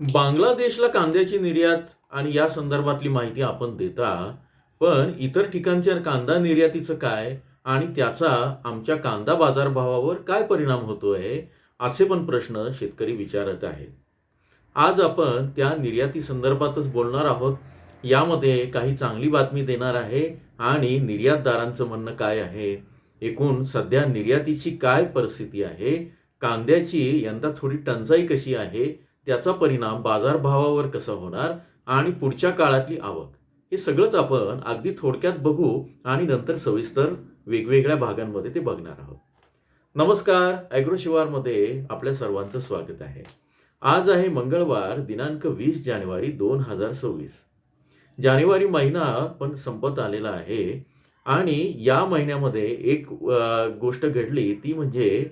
बांगलादेशला कांद्याची निर्यात आणि या संदर्भातली माहिती आपण देता पण इतर ठिकाणच्या कांदा निर्यातीचं काय आणि त्याचा आमच्या कांदा बाजारभावावर काय परिणाम होतोय असे पण प्रश्न शेतकरी विचारत आहेत. आज आपण त्या निर्याती संदर्भातच बोलणार आहोत. यामध्ये काही चांगली बातमी देणार आहे आणि निर्यातदारांचं म्हणणं काय आहे? एकूण सध्या निर्यातीची काय परिस्थिती आहे? कांद्याची यंदा थोडी टंचाई कशी आहे? त्याचा परिणाम बाजारभावावर कसा होणार आणि पुढच्या काळातली आवक? हे सगळंच आपण अगदी थोडक्यात बघू आणि नंतर सविस्तर वेगवेगळ्या भागांमध्ये ते बघणार आहोत. नमस्कार ॲग्रोशिवारमध्ये आपल्या सर्वांचं स्वागत आहे. आज आहे मंगळवार दिनांक वीस जानेवारी दोन हजार सव्वीस. जानेवारी महिना पण संपत आलेला आहे आणि या महिन्यामध्ये एक गोष्ट घडली ती म्हणजे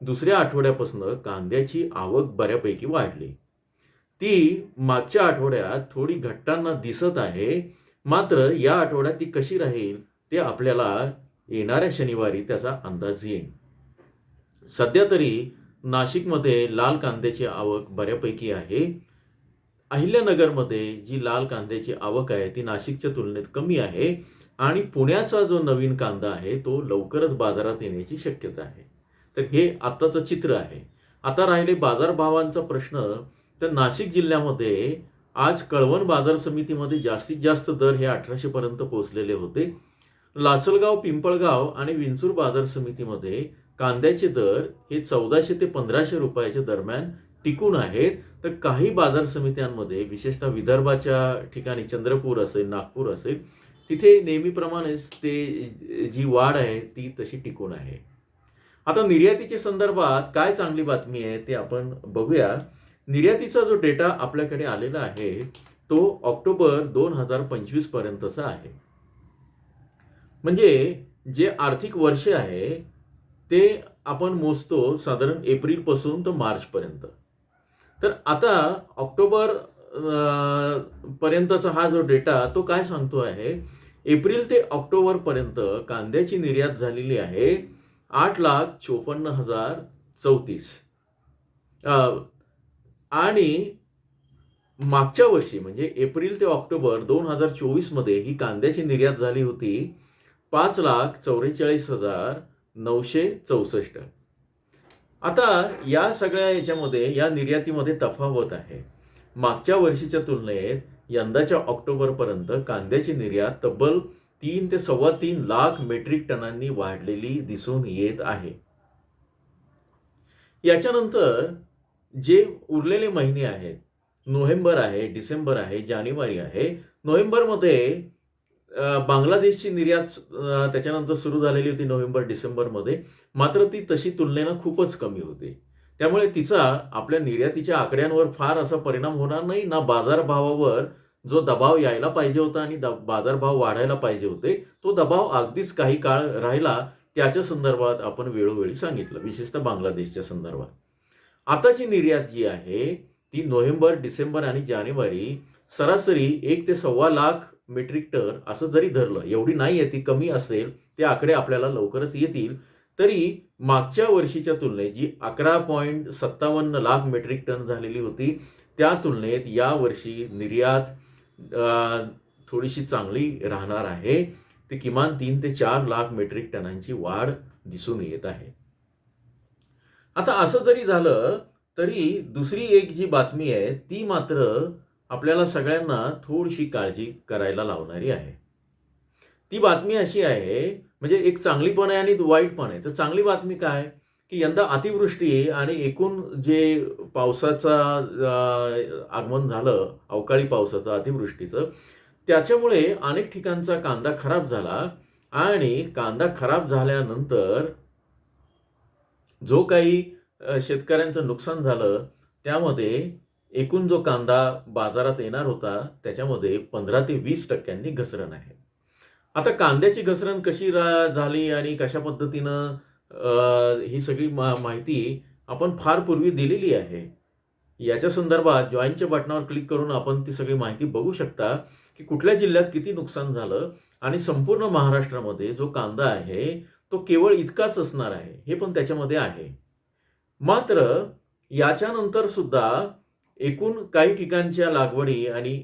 दुसऱ्या आठवड्यापासून कांद्याची आवक बऱ्यापैकी वाढली. ती मागच्या आठवड्यात थोडी घटताना दिसत आहे मात्र या आठवड्यात ती कशी राहील ते आपल्याला येणाऱ्या शनिवारी त्याचा अंदाज येईल. सध्या तरी नाशिकमध्ये लाल कांद्याची आवक बऱ्यापैकी आहे. अहिल्यानगरमध्ये जी लाल कांद्याची आवक आहे ती नाशिकच्या तुलनेत कमी आहे आणि पुण्याचा जो नवीन कांदा आहे तो लवकरच बाजारात येण्याची शक्यता आहे. तर हे आत्ताचं चित्र आहे. आता राहिले बाजारभावांचा प्रश्न तर नाशिक जिल्ह्यामध्ये आज कळवण बाजार समितीमध्ये जास्तीत जास्त दर हे अठराशेपर्यंत पोहोचलेले होते. लासलगाव पिंपळगाव आणि विंचूर बाजार समितीमध्ये कांद्याचे दर हे चौदाशे ते पंधराशे रुपयाच्या दरम्यान टिकून आहेत. तर काही बाजार समित्यांमध्ये विशेषतः विदर्भाच्या ठिकाणी चंद्रपूर असेल नागपूर असेल तिथे नेहमीप्रमाणेच ते जी वाढ आहे ती तशी टिकून आहे. आता निर्यातीच्या संदर्भात काय चांगली बातमी आहे ते आपण बघूया. निर्यातीचा जो डेटा आपल्याकडे आलेला आहे तो ऑक्टोबर दोन हजार पंचवीस पर्यंतचा आहे. म्हणजे जे आर्थिक वर्ष आहे ते आपण मोजतो साधारण एप्रिलपासून तर मार्चपर्यंत तर आता ऑक्टोबर पर्यंतचा हा जो डेटा तो काय सांगतो आहे? एप्रिल ते ऑक्टोबरपर्यंत कांद्याची निर्यात झालेली आहे आठ लाख चोपन्न हजार चौतीस. आणि मागच्या वर्षी म्हणजे एप्रिल ते ऑक्टोबर दोन हजार चोवीसमध्ये ही कांद्याची निर्यात झाली होती पाच लाख चौवेचाळीस हजार नऊशे चौसष्ट. आता या सगळ्या याच्यामध्ये या निर्यातीमध्ये तफावत आहे. मागच्या वर्षीच्या तुलनेत यंदाच्या ऑक्टोबरपर्यंत कांद्याची निर्यात तब्बल तीन ते सव्वा तीन लाख मेट्रिक टनांनी वाढलेली दिसून येत आहे. याच्यानंतर जे उरलेले महिने आहेत नोव्हेंबर आहे डिसेंबर आहे जानेवारी आहे नोव्हेंबरमध्ये बांगलादेशची निर्यात त्याच्यानंतर सुरू झालेली होती नोव्हेंबर डिसेंबरमध्ये. मात्र ती तशी तुलनेनं खूपच कमी होती. त्यामुळे तिचा आपल्या निर्यातीच्या आकड्यांवर फार असा परिणाम होणार नाही. ना बाजारभावावर जो दबाव यायला पाहिजे होता आणि द- बाजारभाव वाढायला पाहिजे होते तो दबाव अगदीच काही काळ राहिला. त्याच्या संदर्भात आपण वेळोवेळी सांगितलं विशेषतः बांगलादेशच्या संदर्भात. आताची निर्यात जी आहे ती नोव्हेंबर डिसेंबर आणि जानेवारी सरासरी एक ते सव्वा लाख मेट्रिक टन असं जरी धरलं एवढी नाही आहे ती कमी असेल ते आकडे आपल्याला लवकरच येतील तरी मागच्या वर्षीच्या तुलनेत जी अकरा पॉईंट सत्तावन्न लाख मेट्रिक टन झालेली होती त्या तुलनेत या वर्षी निर्यात थोडीशी चांगली राहणार आहे. ती किमान तीन ते चार लाख मेट्रिक टनांची वाढ दिसून येत आहे. आता असं जरी झालं तरी दुसरी एक जी बातमी आहे ती मात्र आपल्याला सगळ्यांना थोडीशी काळजी करायला लावणारी आहे. ती बातमी अशी आहे म्हणजे एक चांगली पण आहे आणि वाईट पण आहे. तर चांगली बातमी काय? की यंदा अतिवृष्टी आणि एकूण जे पावसाचा आगमन झालं अवकाळी पावसाचं अतिवृष्टीचं त्याच्यामुळे अनेक ठिकाणचा कांदा खराब झाला आणि कांदा खराब झाल्यानंतर जो काही शेतकऱ्यांचं नुकसान झालं त्यामध्ये एकूण जो कांदा बाजारात येणार होता त्याच्यामध्ये पंधरा ते वीस टक्क्यांनी घसरण आहे. आता कांद्याची घसरण कशी रा झाली आणि कशा पद्धतीनं ही सगळी मा माहिती आपण फार पूर्वी दिलेली आहे. याच्या संदर्भात जॉईनच्या बटनावर क्लिक करून आपण ती सगळी माहिती बघू शकता की कुठल्या जिल्ह्यात किती नुकसान झालं आणि संपूर्ण महाराष्ट्रामध्ये जो कांदा आहे तो केवळ इतकाच असणार आहे हे पण त्याच्यामध्ये आहे. मात्र याच्यानंतर सुद्धा एकूण काही ठिकाणच्या लागवडी आणि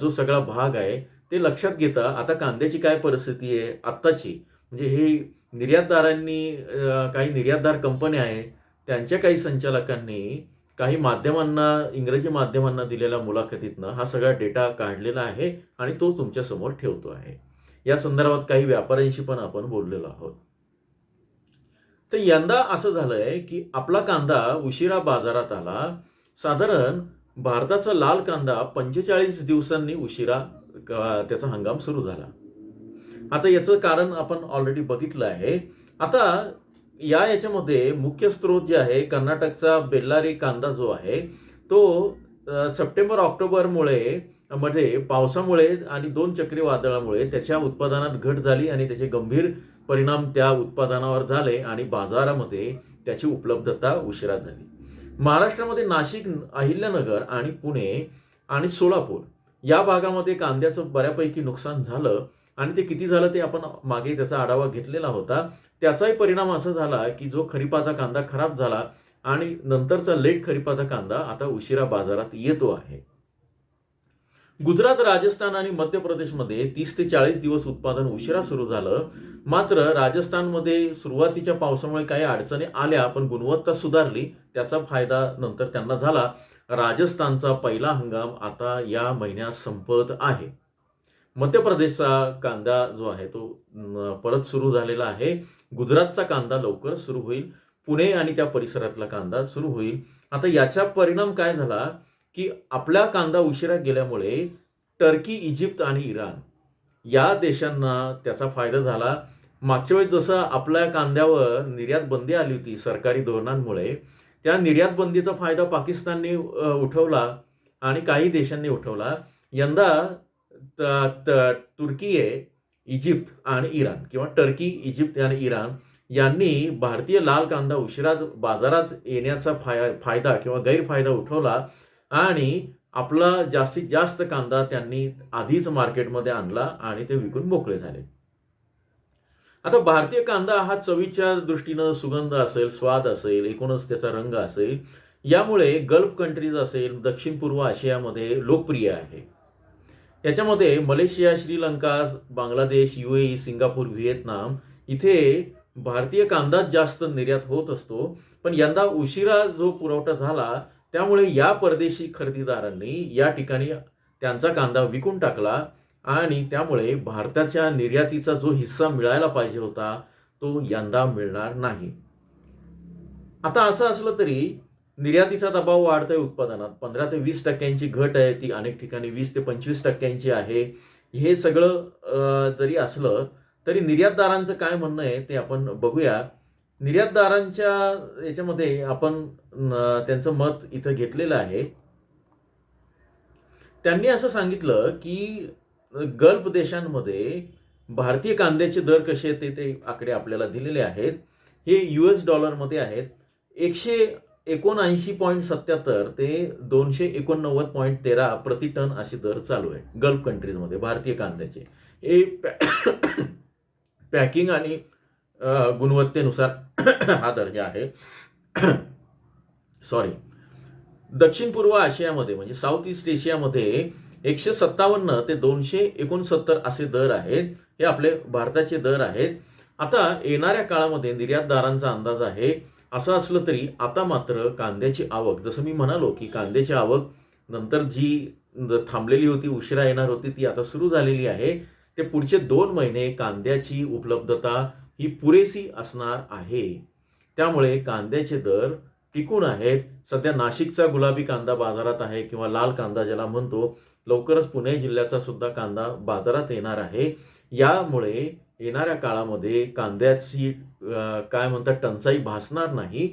जो सगळा भाग आहे ते लक्षात घेता आता कांद्याची काय परिस्थिती आहे आत्ताची? म्हणजे हे निर्यातदारांनी काही निर्यातदार कंपन्या आहेत त्यांच्या काही संचालकांनी काही माध्यमांना इंग्रजी माध्यमांना दिलेल्या मुलाखतीतनं हा सगळा डेटा काढलेला आहे आणि तो तुमच्यासमोर ठेवतो आहे. या संदर्भात काही व्यापाऱ्यांशी पण आपण बोललेलो आहोत. तर यंदा असं झालंय की आपला कांदा उशिरा बाजारात आला. साधारण भारताचा लाल कांदा पंचेचाळीस दिवसांनी उशिरा त्याचा हंगाम सुरू झाला. आता याचं कारण आपण ऑलरेडी बघितलं आहे. आता या याच्यामध्ये मुख्य स्रोत जे आहे कर्नाटकचा बेल्लारी कांदा जो आहे तो सप्टेंबर ऑक्टोबरमुळे मध्ये पावसामुळे आणि दोन चक्रीवादळामुळे त्याच्या उत्पादनात घट झाली आणि त्याचे गंभीर परिणाम त्या उत्पादनावर झाले आणि बाजारामध्ये त्याची उपलब्धता उशिरा झाली. महाराष्ट्रामध्ये नाशिक अहिल्यानगर आणि पुणे आणि सोलापूर या भागामध्ये कांद्याचं बऱ्यापैकी नुकसान झालं आणि ते किती झालं ते आपण मागे त्याचा आढावा घेतलेला होता. त्याचाही परिणाम असा झाला की जो खरीपाचा कांदा खराब झाला आणि नंतरचा लेट खरीपाचा कांदा आता उशिरा बाजारात येतो आहे. गुजरात राजस्थान आणि मध्य प्रदेशमध्ये तीस ते चाळीस दिवस उत्पादन उशिरा सुरू झालं. मात्र राजस्थानमध्ये सुरुवातीच्या पावसामुळे काही अडचणी आल्या पण गुणवत्ता सुधारली. त्याचा फायदा नंतर त्यांना झाला. राजस्थानचा पहिला हंगाम आता या महिन्यात संपत आहे. मध्य प्रदेशचा कांदा जो आहे तो परत सुरू झालेला आहे. गुजरातचा कांदा लवकर सुरू होईल. पुणे आणि त्या परिसरातला कांदा सुरू होईल. आता याचा परिणाम काय झाला? की आपला कांदा उशिरा गेल्यामुळे टर्की इजिप्त आणि इराण या देशांना त्याचा फायदा झाला. मागच्या वेळेस जसं आपल्या कांद्यावर निर्यात बंदी आली होती सरकारी धोरणांमुळे त्या निर्यात बंदीचा फायदा पाकिस्तानने उठवला आणि काही देशांनी उठवला. यंदा त- तुर्की आहे इजिप्त आणि इराण किंवा टर्की इजिप्त आणि इराण यांनी भारतीय लाल कांदा उशिरा बाजारात येण्याचा फाय फायदा किंवा गैरफायदा उठवला. आणि आपला जास्तीत जास्त कांदा त्यांनी आधीच मार्केटमध्ये आणला आणि ते विकून मोकळे झाले. आता भारतीय कांदा हा चवीच्या दृष्टीनं सुगंध असेल स्वाद असेल एकूणच त्याचा रंग असेल यामुळे गल्फ कंट्रीज असेल दक्षिण पूर्व आशियामध्ये लोकप्रिय आहे. याच्यामध्ये Malaysia Sri Lanka Bangladesh UAE Singapore Vietnam इथे भारतीय कांदाच जास्त निर्यात होत असतो. पण यंदा उशिरा जो पुरवठा झाला त्यामुळे या परदेशी खरेदीदारांनी या ठिकाणी त्यांचा कांदा विकून टाकला आणि त्यामुळे भारताच्या निर्यातीचा जो हिस्सा मिळायला पाहिजे होता तो यंदा मिळणार नाही. आता असं असलं तरी निर्यातीचा दबाव वाढतोय उत्पादनात. पंधरा ते वीस टक्क्यांची घट आहे ती अनेक ठिकाणी वीस ते पंचवीस टक्क्यांची आहे. हे सगळं जरी असलं तरी निर्यातदारांचं काय म्हणणं आहे ते आपण बघूया. निर्यातदारांच्या याच्यामध्ये आपण त्यांचं मत इथं घेतलेलं आहे. त्यांनी असं सांगितलं की गल्फ देशांमध्ये भारतीय कांद्याचे दर कसे ते ते आकडे आपल्याला दिलेले आहेत. हे यू एस डॉलरमध्ये आहेत. एकशे एकोणऐंशी पॉईंट सत्याहत्तर ते दोनशे एकोणनव्वद पॉईंट तेरा प्रति टन असे दर चालू आहे गल्फ कंट्रीजमध्ये भारतीय कांद्याचे. हे पॅ- पॅकिंग आणि गुणवत्तेनुसार हा दर्जा आहे. सॉरी दक्षिण पूर्व आशियामध्ये म्हणजे साऊथ ईस्ट एशियामध्ये एकशे सत्तावन्न ते दोनशे एकोणसत्तर असे दर आहेत. हे आपले भारताचे दर आहेत. आता येणाऱ्या काळामध्ये निर्यातदारांचा अंदाज आहे. असं असलं तरी आता मात्र कांद्याची आवक जसं मी म्हणालो की कांद्याची आवक नंतर जी थांबलेली होती उशिरा येणार होती ती आता सुरू झालेली आहे. ते पुढचे दोन महिने कांद्याची उपलब्धता ही पुरेशी असणार आहे. त्यामुळे कांद्याचे दर टिकून आहेत. सध्या नाशिकचा गुलाबी कांदा बाजारात आहे किंवा लाल कांदा ज्याला म्हणतो लवकरच पुणे जिल्ह्याचा सुद्धा कांदा बाजारात येणार आहे. यामुळे येणाऱ्या काळामध्ये कांद्याची काय म्हणतात टंचाई भासणार नाही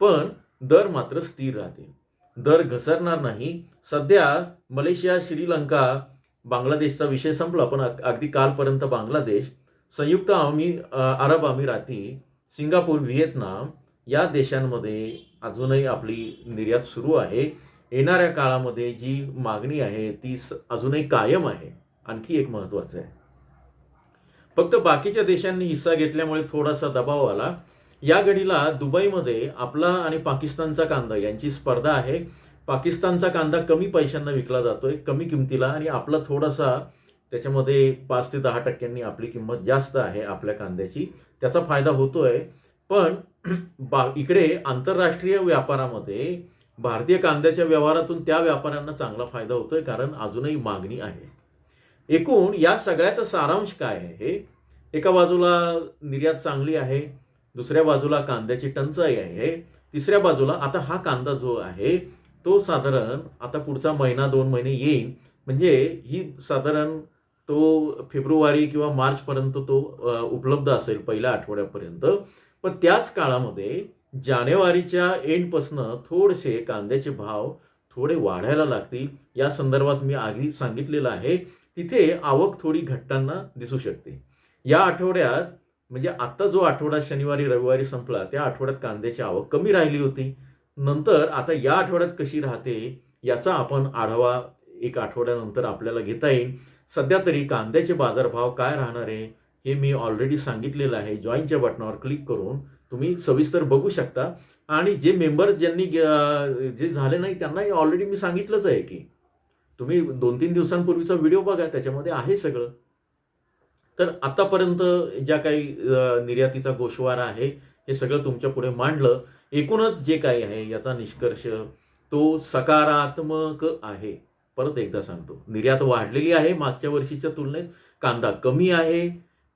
पण दर मात्र स्थिर राहतील. दर घसरणार नाही. सध्या मलेशिया श्रीलंका बांगलादेशचा विषय संपला पण अगदी कालपर्यंत बांगलादेश संयुक्त अमी अरब अमिराती सिंगापूर व्हिएतनाम या देशांमध्ये अजूनही आपली निर्यात सुरू आहे. येणाऱ्या काळामध्ये जी मागणी आहे ती अजूनही कायम आहे. आणखी एक महत्त्वाचं आहे. फक्त बाकीच्या देशांनी हिस्सा घेतल्यामुळे थोडासा दबाव आला. या घडीला दुबईमध्ये आपला आणि पाकिस्तानचा कांदा यांची स्पर्धा आहे. पाकिस्तानचा कांदा कमी पैशांना विकला जातोय कमी किमतीला आणि आपला थोडासा त्याच्यामध्ये पाच ते दहा टक्क्यांनी आपली किंमत जास्त आहे आपल्या कांद्याची. त्याचा फायदा होतो आहे पण बा इकडे आंतरराष्ट्रीय व्यापारामध्ये भारतीय कांद्याच्या व्यवहारातून त्या व्यापाऱ्यांना चांगला फायदा होतोय कारण अजूनही मागणी आहे. एकूण या सगळ्याचा सारांश काय आहे? एका बाजूला निर्यात चांगली आहे दुसऱ्या बाजूला कांद्याची टंचाई आहे तिसऱ्या बाजूला आता हा कांदा जो आहे तो साधारण आता पुढचा महिना दोन महिने येईल. म्हणजे ही साधारण तो फेब्रुवारी किंवा मार्चपर्यंत तो उपलब्ध असेल पहिल्या आठवड्यापर्यंत. पण त्याच काळामध्ये जानेवारीच्या एंडपासनं थोडेसे कांद्याचे भाव थोडे वाढायला लागतील या संदर्भात मी आधी सांगितलेलं आहे. तिथे आवक थोडी घटताना दिसू शकते. या आठवड्यात म्हणजे आत्ता जो आठवडा शनिवारी रविवारी संपला त्या आठवड्यात कांद्याची आवक कमी राहिली होती. नंतर आता या आठवड्यात कशी राहते याचा आपण आढावा एक आठवड्यानंतर आपल्याला घेता येईल. सध्या तरी कांद्याचे बाजारभाव काय राहणार आहे हे मी ऑलरेडी सांगितलेलं आहे. जॉईनच्या बटनावर क्लिक करून तुम्ही सविस्तर बघू शकता. आणि जे मेंबर ज्यांनी जे झाले नाही त्यांनाही ऑलरेडी मी सांगितलंच आहे की तुम्ही दोन तीन दिवसांपूर्वीचा व्हिडिओ बघा त्याच्यामध्ये आहे सगळं. तर आतापर्यंत ज्या काही निर्यातीचा गोषवारा आहे हे सगळं तुमच्यापुढे मांडलं. एकूणच जे काही आहे याचा निष्कर्ष तो सकारात्मक आहे. परत एकदा सांगतो. निर्यात वाढलेली आहे मागच्या वर्षीच्या तुलनेत. कांदा कमी आहे.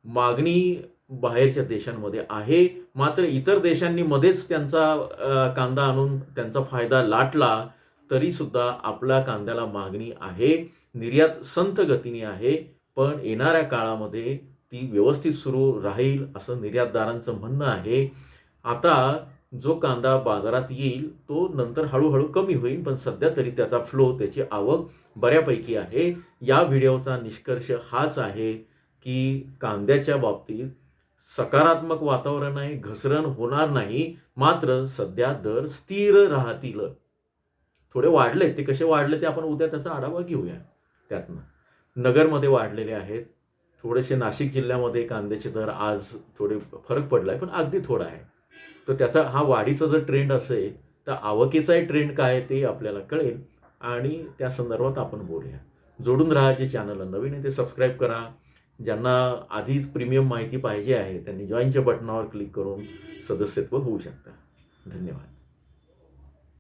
मागणी बाहेरच्या देशांमध्ये आहे. मात्र इतर देशांनी मध्येच त्यांचा कांदा आणून त्यांचा फायदा लाटला तरी सुद्धा आपल्या कांद्याला मागणी आहे. निर्यात संथ गतीने आहे. पण येणाऱ्या काळामध्ये ती व्यवस्थित सुरू राहील असं निर्यातदारांचं म्हणणं आहे. आता जो कांदा बाजारात येईल तो नंतर हळूहळू कमी होईल पण सध्या तरी त्याचा फ्लो त्याची आवक बऱ्यापैकी आहे. या व्हिडिओचा निष्कर्ष हाच आहे की कांद्याच्या बाबतीत सकारात्मक वातावरण आहे घसरण होणार नाही मात्र सध्या दर स्थिर राहतील. थोडे वाढले ते कसे वाढले ते आपण उद्या त्याचा आढावा घेऊया त्यातनं. नगरमध्ये वाढलेले आहेत. थोडेसे नाशिक जिल्ह्यामध्ये कांद्याचे दर आज थोडे फरक पडला आहे पण अगदी थोडा आहे. तर त्याचा हा वाढीचा जर ट्रेंड असेल तर आवकीचाही ट्रेंड काय आहे ते आपल्याला कळेल. आणि त्या संदर्भात आपण बोलूया. जोडून राहा जे चॅनलला नवीन आहे ते सबस्क्राईब करा. ज्यांना आधीच प्रीमियम माहिती पाहिजे आहे त्यांनी जॉईनच्या बटनावर क्लिक करून सदस्यत्व होऊ शकता. धन्यवाद.